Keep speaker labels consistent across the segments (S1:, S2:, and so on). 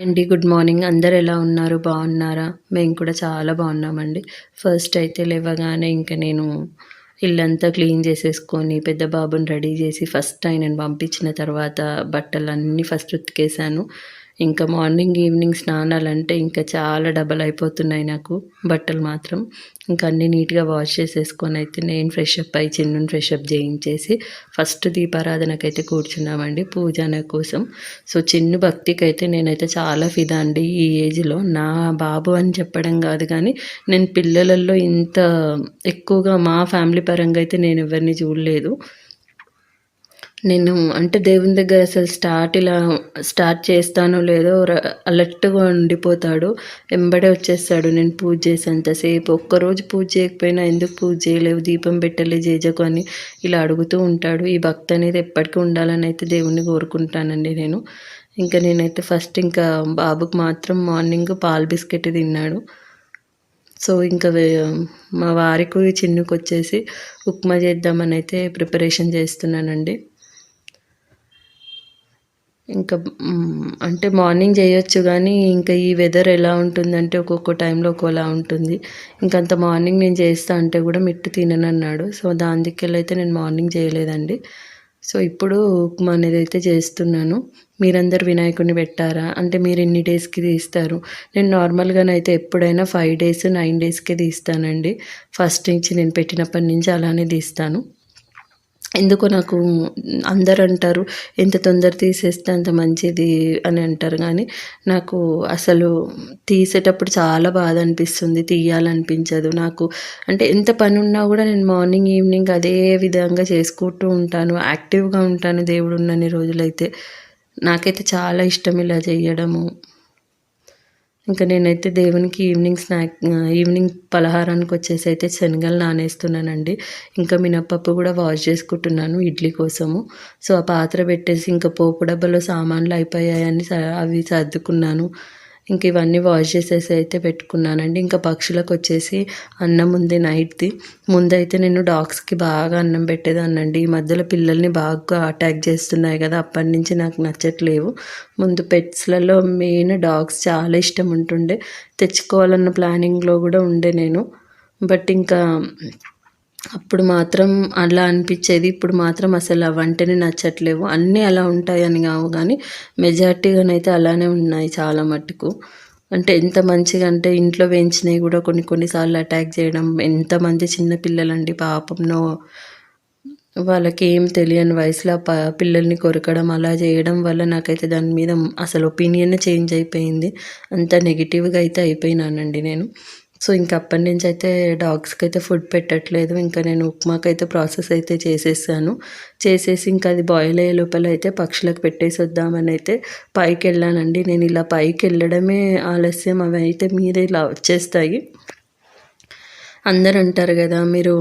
S1: అండి good morning. అందరు ఎలా ఉన్నారు? బాగున్నారా? మేము కూడా చాలా బాగున్నామండి. ఫస్ట్ అయితే లేవగానే ఇంకా నేను ఇల్లంతా క్లీన్ చేసేసుకొని పెద్ద బాబుని రెడీ చేసి ఫస్ట్ ఆయనను పంపించిన తర్వాత బట్టలన్నీ ఫస్ట్ ఉతికేసాను ఇంకా మార్నింగ్ ఈవినింగ్ స్నానాలంటే ఇంకా చాలా డబల్ అయిపోతున్నాయి నాకు బట్టలు మాత్రం. ఇంకా అన్నీ నీట్గా వాష్ చేసేసుకొని అయితే నేను ఫ్రెష్ అప్ అయ్యి చిన్నుని ఫ్రెష్ అప్ చేయించేసి ఫస్ట్ దీపారాధనకైతే కూర్చున్నామండి పూజన కోసం. సో చిన్ను భక్తికి అయితే నేనైతే చాలా ఫిదా అండి ఈ ఏజ్లో. నా బాబు అని చెప్పడం కాదు కానీ నేను పిల్లలలో ఇంత ఎక్కువగా మా ఫ్యామిలీ పరంగా అయితే నేను ఎవరిని చూడలేదు. నేను అంటే దేవుని దగ్గర అసలు స్టార్ట్ ఇలా స్టార్ట్ చేస్తానో లేదో అలర్ట్గా ఉండిపోతాడు. వెంబడే వచ్చేస్తాడు. నేను పూజ చేసేంతసేపు ఒక్కరోజు పూజ చేయకపోయినా ఎందుకు పూజ చేయలేవు? దీపం పెట్టలే జేజకు అని ఇలా అడుగుతూ ఉంటాడు. ఈ భక్తి అనేది ఎప్పటికీ ఉండాలని అయితే దేవుణ్ణి కోరుకుంటానండి నేను. ఇంకా నేనైతే ఫస్ట్ ఇంకా బాబుకి మాత్రం మార్నింగ్ పాలు బిస్కెట్ తిన్నాడు. సో ఇంకా మా వారికి చిన్నుకు వచ్చేసి ఉప్మా చేద్దామని అయితే ప్రిపరేషన్ చేస్తున్నానండి. ఇంకా అంటే మార్నింగ్ చేయొచ్చు కానీ ఇంకా ఈ వెదర్ ఎలా ఉంటుందంటే ఒక్కొక్క టైంలో ఒక్కోలా ఉంటుంది. ఇంకంత మార్నింగ్ నేను చేస్తా అంటే కూడా మిట్టు తిననన్నాడు. సో దాని దిక్కెళ్ళైతే నేను మార్నింగ్ చేయలేదండి. సో ఇప్పుడు ఉప్మా అనేది అయితే చేస్తున్నాను. మీరందరు వినాయకుడిని పెట్టారా? అంటే మీరు ఎన్ని డేస్కి తీస్తారు? నేను నార్మల్గానైతే ఎప్పుడైనా ఫైవ్ డేస్ నైన్ డేస్కే తీస్తానండి. ఫస్ట్ నుంచి నేను పెట్టినప్పటి నుంచి అలానే తీస్తాను. ఎందుకో నాకు అందరు అంటారు ఎంత తొందర తీసేస్తే అంత మంచిది అని అంటారు. కానీ నాకు అసలు తీసేటప్పుడు చాలా బాధ అనిపిస్తుంది తీయాలనిపించదు. నాకు అంటే ఎంత పని ఉన్నా కూడా నేను మార్నింగ్ ఈవినింగ్ అదే విధంగా చేసుకుంటూ ఉంటాను. యాక్టివ్గా ఉంటాను దేవుడు ఉన్నన్ని రోజులైతే. నాకైతే చాలా ఇష్టం ఇలా చేయడము. ఇంకా నేనైతే దేవునికి ఈవినింగ్ స్నాక్ ఈవినింగ్ పలహారానికి వచ్చేసి అయితే శనగలు నానేస్తున్నానండి. ఇంకా మినప్పప్పు కూడా వాష్ చేసుకుంటున్నాను ఇడ్లీ కోసము. సో ఆ పాత్ర పెట్టేసి ఇంకా పోపు డబ్బాలో సామాన్లు అయిపోయాయని అవి సర్దుకున్నాను. ఇంక ఇవన్నీ వాష్ చేసేసి అయితే పెట్టుకున్నానండి. ఇంకా పక్షులకు వచ్చేసి అన్నం ఉంది నైట్ది. ముందైతే నేను డాగ్స్కి బాగా అన్నం పెట్టేదాన్నండి. ఈ మధ్యలో పిల్లల్ని బాగా అటాక్ చేస్తున్నాయి కదా అప్పటి నుంచి నాకు నచ్చట్లేవు. ముందు పెట్స్లలో మెయిన్ డాగ్స్ చాలా ఇష్టం ఉంటుండే. తెచ్చుకోవాలన్న ప్లానింగ్లో కూడా ఉండే నేను. బట్ ఇంకా అప్పుడు మాత్రం అలా అనిపించేది. ఇప్పుడు మాత్రం అసలు ఆ వంటనే నచ్చట్లేవు. అన్నీ అలా ఉంటాయని కావు కానీ మెజారిటీగానైతే అలానే ఉన్నాయి చాలా మట్టుకు అంటే ఎంత మంచిగా అంటే ఇంట్లో వేయించినవి కూడా కొన్ని కొన్నిసార్లు అటాక్ చేయడం ఎంతమంది చిన్నపిల్లలండి పాపంలో వాళ్ళకి ఏం తెలియని వయసులో ప పిల్లల్ని కొరకడం అలా చేయడం వల్ల నాకైతే దాని మీద అసలు ఒపీనియన్ చేంజ్ అయిపోయింది. అంత నెగిటివ్గా అయితే అయిపోయినానండి నేను. సో ఇంకప్పటి నుంచి అయితే డాగ్స్కి అయితే ఫుడ్ పెట్టట్లేదు. ఇంకా నేను ఉప్మాకి అయితే ప్రాసెస్ అయితే చేసేసాను. చేసేసి ఇంకా అది బాయిల్ అయ్యే లోపల అయితే పక్షులకు పెట్టేసి వద్దామని అయితే పైకి వెళ్ళానండి నేను ఇలా పైకి వెళ్ళడమే ఆలస్యం. అవి అయితే మీరే ఇలా వచ్చేస్తాయి. అందరు అంటారు కదా మీరు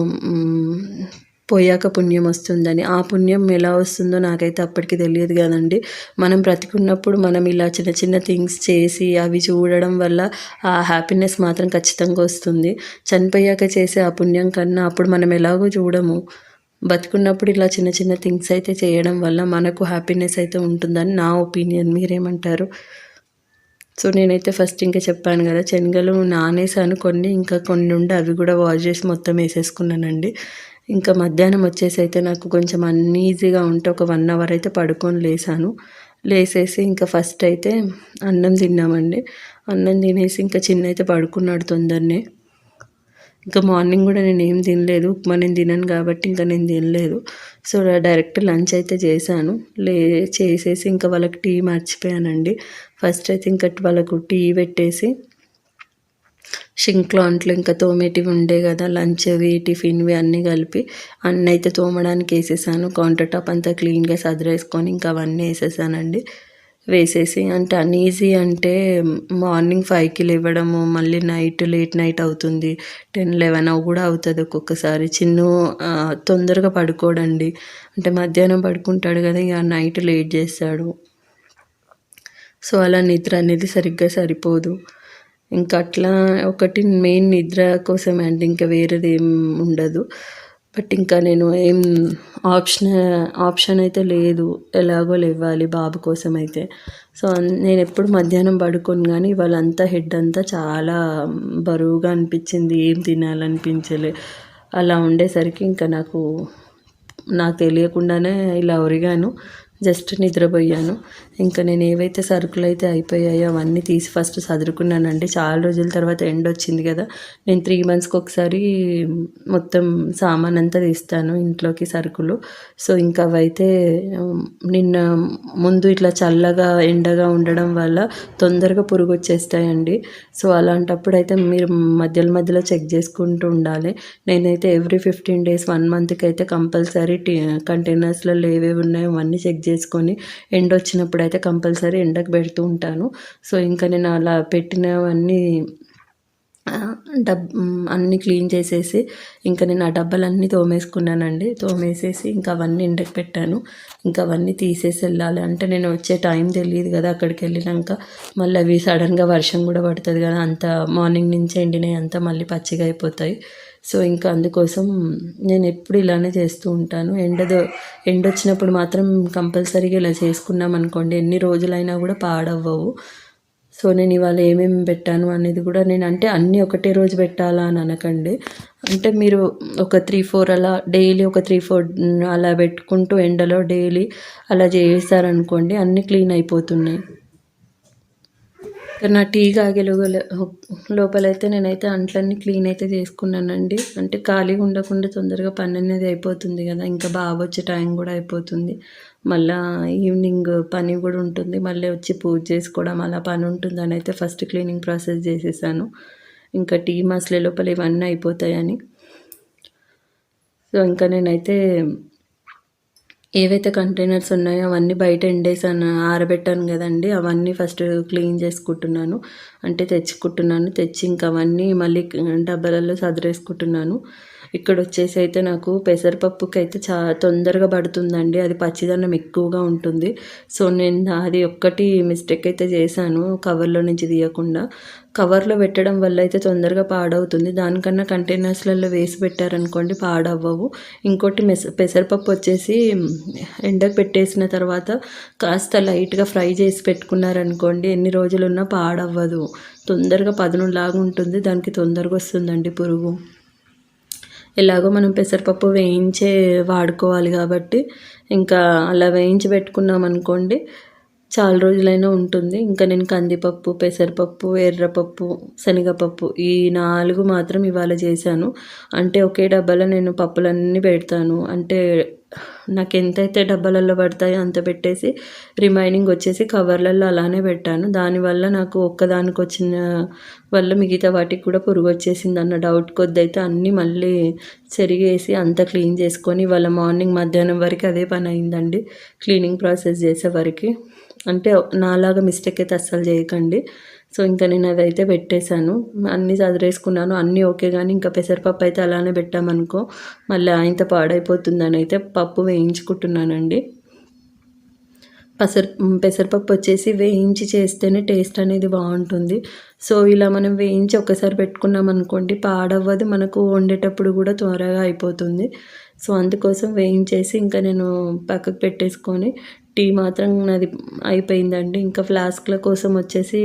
S1: పోయాక పుణ్యం వస్తుందని. ఆ పుణ్యం ఎలా వస్తుందో నాకైతే అప్పటికి తెలియదు కదండి. మనం బ్రతికున్నప్పుడు మనం ఇలా చిన్న చిన్న థింగ్స్ చేసి అవి చూడడం వల్ల ఆ హ్యాపీనెస్ మాత్రం ఖచ్చితంగా వస్తుంది. చనిపోయాక చేసే ఆ పుణ్యం కన్నా అప్పుడు మనం ఎలాగో చూడము. బతుకున్నప్పుడు ఇలా చిన్న చిన్న థింగ్స్ అయితే చేయడం వల్ల మనకు హ్యాపీనెస్ అయితే ఉంటుందని నా ఒపీనియన్. మీరేమంటారు? సో నేనైతే ఫస్ట్ ఇంకా చెప్పాను కదా శనగలు నానేసాను కొన్ని ఇంకా కొన్ని ఉండి అవి కూడా వాష్ చేసి మొత్తం వేసేసుకున్నానండి. ఇంకా మధ్యాహ్నం వచ్చేసి అయితే నాకు కొంచెం అన్ఈజీగా ఉంటే ఒక వన్ అవర్ అయితే పడుకొని లేసాను. లేసేసి ఇంకా ఫస్ట్ అయితే అన్నం తిన్నామండి. అన్నం తినేసి ఇంకా చిన్న అయితే పడుకున్నాడు తొందరనే. ఇంకా మార్నింగ్ కూడా నేను ఏం తినలేదు. ఉప్మా నేను తినను కాబట్టి ఇంకా నేను తినలేదు. సో డైరెక్ట్ లంచ్ అయితే చేశాను. లే చేసేసి ఇంకా వాళ్ళకి టీ మర్చిపోయానండి. ఫస్ట్ అయితే ఇంకా వాళ్ళకు టీ పెట్టేసి షింక్లో అంట్లు ఇంకా తోమేటివి ఉండే కదా లంచ్వి టిఫిన్వి అన్నీ కలిపి అన్నీ అయితే తోమడానికి వేసేసాను. కౌంటర్ టాప్ అంతా క్లీన్గా సదిరేసుకొని ఇంకా అవన్నీ వేసేసానండి. వేసేసి అంటే అన్ఈజీ అంటే మార్నింగ్ ఫైవ్కి లేవడము మళ్ళీ నైట్ లేట్ నైట్ అవుతుంది. టెన్ లెవెన్ కూడా అవుతుంది ఒక్కొక్కసారి. చిన్ను తొందరగా పడుకోడండి. అంటే మధ్యాహ్నం పడుకుంటాడు కదా ఇక నైట్ లేట్ చేస్తాడు. సో అలా నిద్ర అనేది సరిగ్గా సరిపోదు. ఇంకా అట్లా ఒకటి మెయిన్ నిద్ర కోసమే అండి. ఇంకా వేరేది ఏం ఉండదు. బట్ ఇంకా నేను ఏం ఆప్షన్ ఆప్షన్ అయితే లేదు. ఎలాగో లేవాలి బాబు కోసం అయితే సో నేను ఎప్పుడు మధ్యాహ్నం పడుకోను కానీ వాళ్ళంతా హెడ్ అంతా చాలా బరువుగా అనిపించింది. ఏం తినాలనిపించలే. అలా ఉండేసరికి ఇంకా నాకు నాకు తెలియకుండానే ఇలా ఒరిగాను. జస్ట్ నిద్రపోయాను. ఇంకా నేను ఏవైతే సరుకులు అయితే అయిపోయాయో అవన్నీ తీసి ఫస్ట్ చదురుకున్నానండి చాలా రోజుల తర్వాత ఎండ్ వచ్చింది కదా. నేను త్రీ మంత్స్కి ఒకసారి మొత్తం సామాన్ అంతా తీస్తాను ఇంట్లోకి సరుకులు. సో ఇంకా అవైతే నిన్న ముందు ఇట్లా చల్లగా ఎండగా ఉండడం వల్ల తొందరగా పురుగు వచ్చేస్తాయండి. సో అలాంటప్పుడు అయితే మీరు మధ్యలో మధ్యలో చెక్ చేసుకుంటూ ఉండాలి. నేనైతే ఎవ్రీ ఫిఫ్టీన్ డేస్ వన్ మంత్కి అయితే కంపల్సరీ టీ కంటైనర్స్లలో ఏవేవి ఉన్నాయో అవన్నీ చెక్ చేసుకొని ఎండ వచ్చినప్పుడు అయితే కంపల్సరీ ఎండకు పెడుతూ ఉంటాను. సో ఇంకా నేను అలా పెట్టినవన్నీ డబ్ అన్నీ క్లీన్ చేసేసి ఇంకా నేను ఆ డబ్బాలన్నీ తోమేసుకున్నానండి. తోమేసేసి ఇంకా అవన్నీ ఎండకు పెట్టాను. ఇంకా అవన్నీ తీసేసి వెళ్ళాలి. అంటే నేను వచ్చే టైం తెలియదు కదా అక్కడికి వెళ్ళినాక. మళ్ళీ అవి సడన్గా వర్షం కూడా పడుతుంది కదా అంత మార్నింగ్ నుంచి ఎండినాయి అంతా మళ్ళీ పచ్చిగా అయిపోతాయి. సో ఇంకా అందుకోసం నేను ఎప్పుడు ఇలానే చేస్తూ ఉంటాను. ఎండదో ఎండ వచ్చినప్పుడు మాత్రం కంపల్సరీగా ఇలా చేసుకున్నాం అనుకోండి. ఎన్ని రోజులైనా కూడా పాడవ్వవు. సో నేను ఇవాళ ఏమేమి పెట్టాను అనేది కూడా నేను అంటే అన్నీ ఒకటే రోజు పెట్టాలా అని అనకండి. అంటే మీరు ఒక త్రీ ఫోర్ అలా డైలీ ఒక త్రీ ఫోర్ అలా పెట్టుకుంటూ ఎండలో డైలీ అలా చేశారనుకోండి అన్నీ క్లీన్ అయిపోతున్నాయి. నా టీ కాగే లోపల లోపలైతే నేనైతే అంట్లన్నీ క్లీన్ అయితే చేసుకున్నానండి. అంటే ఖాళీగా ఉండకుండా తొందరగా పని అనేది అయిపోతుంది కదా ఇంకా బాగా వచ్చే టైం కూడా అయిపోతుంది. మళ్ళా ఈవినింగ్ పని కూడా ఉంటుంది మళ్ళీ వచ్చి పూజ చేసుకోవడం అలా పని ఉంటుందని అయితే ఫస్ట్ క్లీనింగ్ ప్రాసెస్ చేసేసాను. ఇంకా టీ మసలే లోపల ఇవన్నీ అయిపోతాయని. సో ఇంకా నేనైతే ఏవైతే కంటైనర్స్ ఉన్నాయో అవన్నీ బయట ఎండేసాను ఆరబెట్టాను కదండి అవన్నీ ఫస్ట్ క్లీన్ చేసుకుంటున్నాను. అంటే తెచ్చుకుంటున్నాను తెచ్చి ఇంకా అవన్నీ మళ్ళీ డబ్బాలలో సదిరేసుకుంటున్నాను. ఇక్కడ వచ్చేసి అయితే నాకు పెసరపప్పుకి అయితే చా తొందరగా పడుతుందండి. అది పచ్చిదనం ఎక్కువగా ఉంటుంది. సో నేను అది ఒక్కటి మిస్టేక్ అయితే చేశాను కవర్లో నుంచి తీయకుండా. కవర్లో పెట్టడం వల్ల అయితే తొందరగా పాడవుతుంది. దానికన్నా కంటైనర్స్లలో వేసి పెట్టారనుకోండి పాడవ్వవు. ఇంకోటి మెస పెసరపప్పు వచ్చేసి ఎండకు పెట్టేసిన తర్వాత కాస్త లైట్గా ఫ్రై చేసి పెట్టుకున్నారనుకోండి ఎన్ని రోజులున్నా పాడవ్వదు. తొందరగా పదునులాగా ఉంటుంది దానికి తొందరగా వస్తుందండి పురుగు. ఎలాగో మనం పెసరపప్పు వేయించే వాడుకోవాలి కాబట్టి ఇంకా అలా వేయించి పెట్టుకున్నాం అనుకోండి చాలా రోజులైనా ఉంటుంది. ఇంకా నేను కందిపప్పు పెసరపప్పు ఎర్రపప్పు శనగపప్పు ఈ నాలుగు మాత్రం ఇవాళ చేశాను. అంటే ఒకే డబ్బాలో నేను పప్పులన్నీ పెడతాను. అంటే నాకు ఎంతైతే డబ్బాలలో పడతాయో అంత పెట్టేసి రిమైనింగ్ వచ్చేసి కవర్లలో అలానే పెట్టాను. దానివల్ల నాకు ఒక్కదానికి వచ్చిన వల్ల మిగతా వాటికి కూడా పురుగు వచ్చేసింది అన్న డౌట్ కొద్ది అయితే అన్నీ మళ్ళీ చెరిగేసి అంతా క్లీన్ చేసుకొని వాళ్ళ మార్నింగ్ మధ్యాహ్నం వరకు అదే పని అయిందండి. క్లీనింగ్ ప్రాసెస్ చేసే వరకు. అంటే నాలాగా మిస్టేక్ అయితే అస్సలు చేయకండి. సో ఇంకా నేను అదైతే పెట్టేశాను. అన్నీ చదిరేసుకున్నాను అన్నీ ఓకే కానీ ఇంకా పెసరపప్పు అయితే అలానే పెట్టామనుకో మళ్ళీ ఆయంత పాడైపోతుందని అయితే పప్పు వేయించుకుంటున్నానండి. పసర పెసరపప్పు వచ్చేసి వేయించి చేస్తేనే టేస్ట్ అనేది బాగుంటుంది. సో ఇలా మనం వేయించి ఒకసారి పెట్టుకున్నాం అనుకోండి పాడవ్వదు. మనకు వండేటప్పుడు కూడా త్వరగా అయిపోతుంది. సో అందుకోసం వేయించేసి ఇంకా నేను పక్కకు పెట్టేసుకొని టీ మాత్రం నాది అయిపోయిందండి. ఇంకా ఫ్లాస్క్ల కోసం వచ్చేసి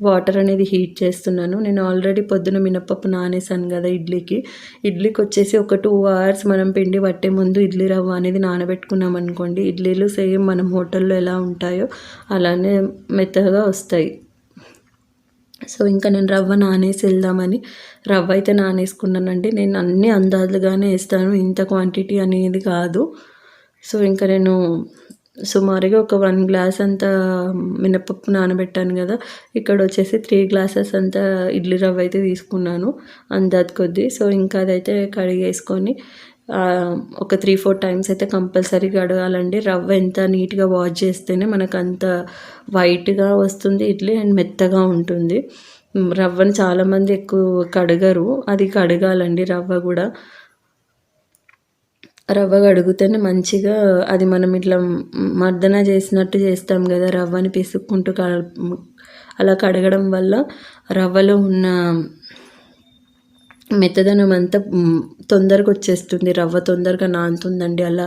S1: వాటర్ అనేది హీట్ చేస్తున్నాను. నేను ఆల్రెడీ పొద్దున మినపప్పు నానేసాను కదా ఇడ్లీకి. ఇడ్లీకి వచ్చేసి ఒక టూ అవర్స్ మనం పిండి పట్టే ముందు ఇడ్లీ రవ్వ అనేది నానబెట్టుకున్నాం అనుకోండి ఇడ్లీలు సేమ్ మనం హోటల్లో ఎలా ఉంటాయో అలానే మెత్తగా వస్తాయి. సో ఇంకా నేను రవ్వ నానేసి వెళ్దామని రవ్వ అయితే నానేసుకున్నానండి. నేను అన్ని అందాజుగానే వేస్తాను. ఇంత క్వాంటిటీ అనేది కాదు. సో ఇంకా నేను సుమారుగా ఒక వన్ గ్లాస్ అంత మినపప్పు నానబెట్టాను కదా ఇక్కడ వచ్చేసి త్రీ గ్లాసెస్ అంత ఇడ్లీ రవ్వ అయితే తీసుకున్నాను అందాది కొద్దీ. సో ఇంకా అదైతే కడిగేసుకొని ఒక త్రీ ఫోర్ టైమ్స్ అయితే కంపల్సరీ కడగాలండి. రవ్వ ఎంత నీట్గా వాష్ చేస్తేనే మనకు అంత వైట్గా వస్తుంది ఇడ్లీ అండ్ మెత్తగా ఉంటుంది. రవ్వను రవ్వని చాలామంది ఎక్కువ కడగరు అది కడగాలండి రవ్వ కూడా. రవ్వ కడిగితేనే మంచిగా అది మనం ఇట్లా మర్దన చేసినట్టు చేస్తాం కదా రవ్వని పిసుక్కుంటూ అలా కడగడం వల్ల రవ్వలో ఉన్న మెత్తదనం అంతా తొందరగా వచ్చేస్తుంది రవ్వ తొందరగా నానుతుందండి అలా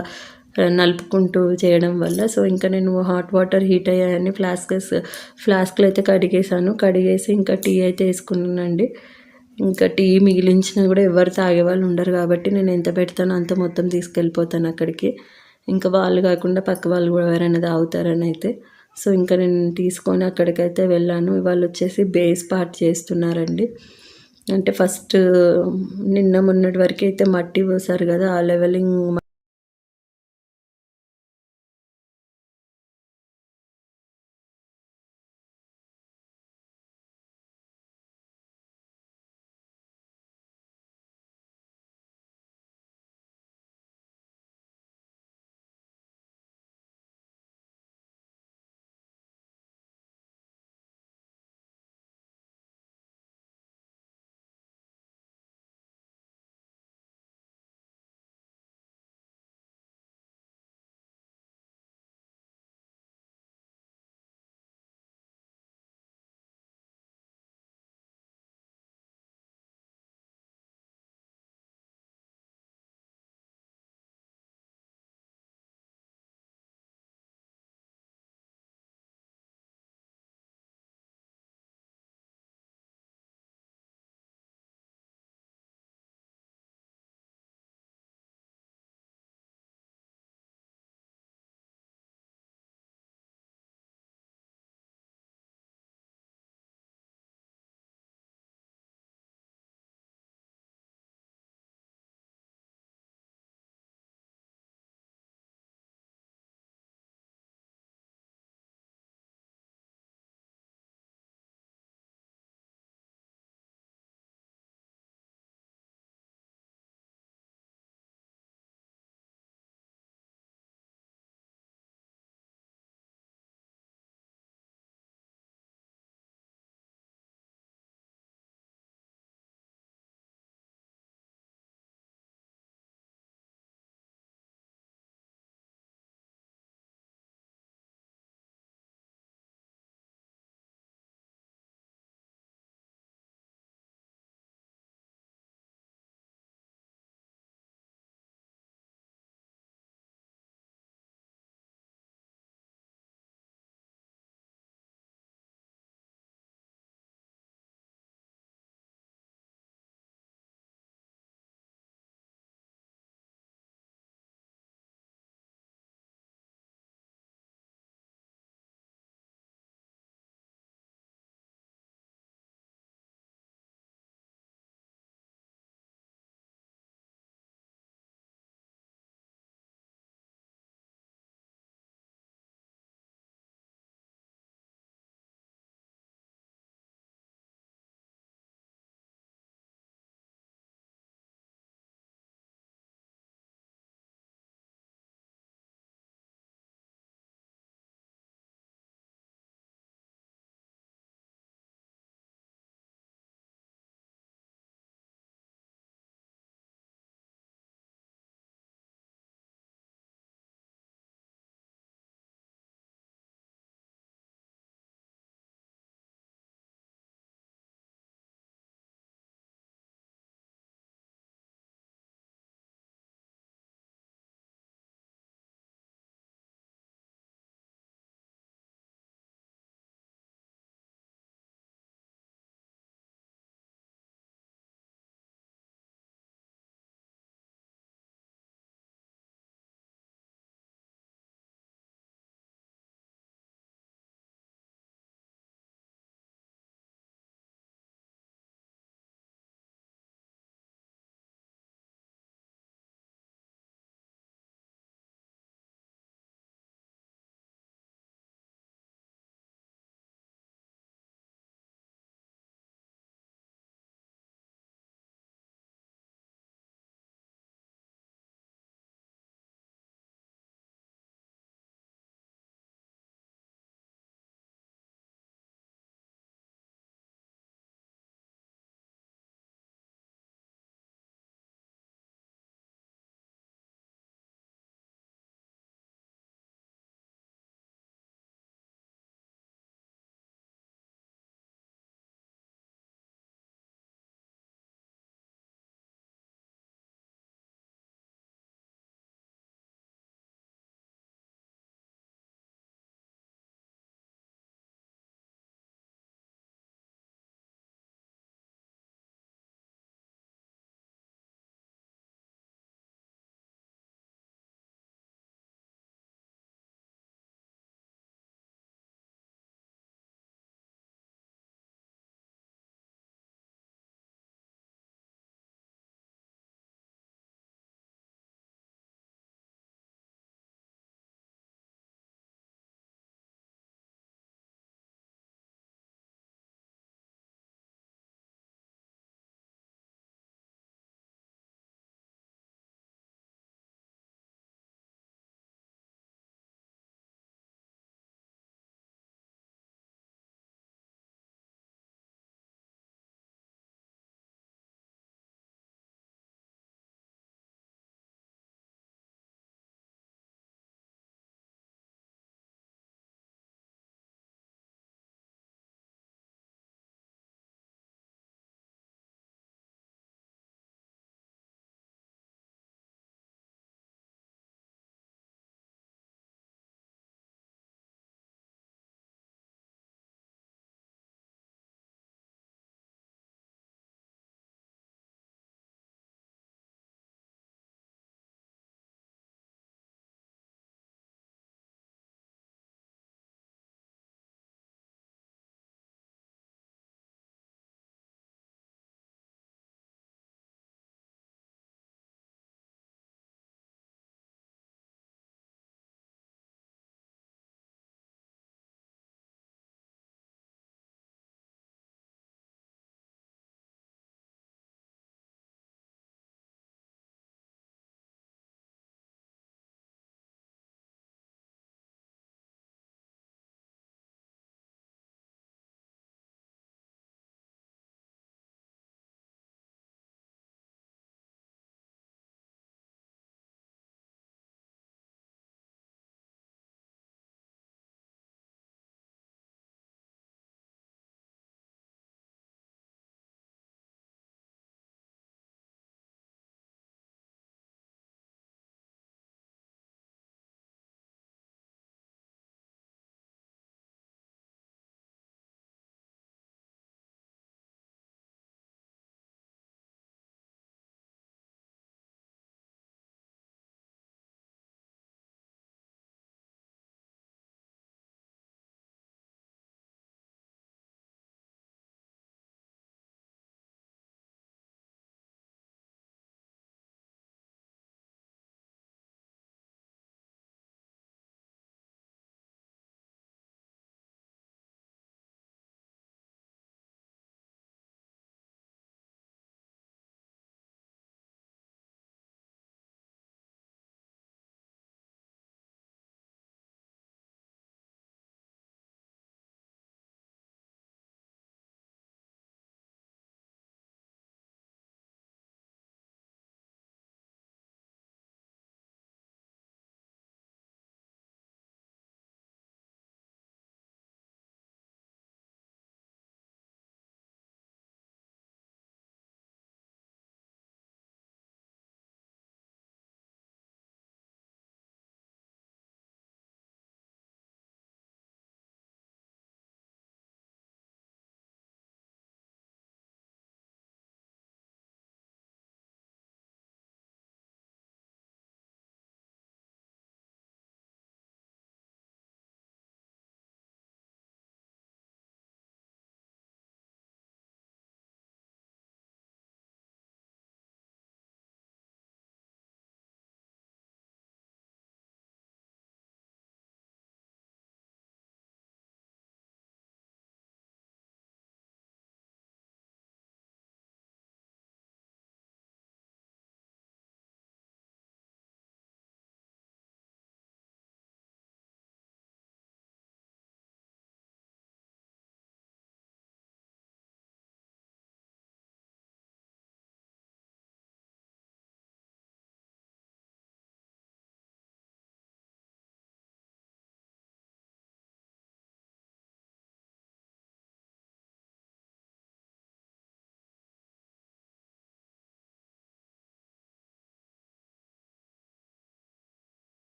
S1: నలుపుకుంటూ చేయడం వల్ల. సో ఇంకా నేను హాట్ వాటర్ హీట్ అయ్యాయని ఫ్లాస్కస్ ఫ్లాస్క్లు అయితే కడిగేసాను కడిగేసి ఇంకా టీ అయితే వేసుకున్నానండి. ఇంకా టీ మిగిలించినా కూడా ఎవరు తాగేవాళ్ళు ఉండరు కాబట్టి నేను ఎంత పెడతానో అంత మొత్తం తీసుకెళ్ళిపోతాను అక్కడికి. ఇంకా వాళ్ళు కాకుండా పక్క వాళ్ళు కూడా ఎవరైనా తాగుతారని అయితే. సో ఇంకా నేను తీసుకొని అక్కడికైతే వెళ్ళాను. వాళ్ళు వచ్చేసి బేస్ పార్ట్ చేస్తున్నారండి. అంటే ఫస్ట్ నిన్న మొన్నటి వరకు అయితే మట్టి పోసారు కదా ఆ లెవెలింగ్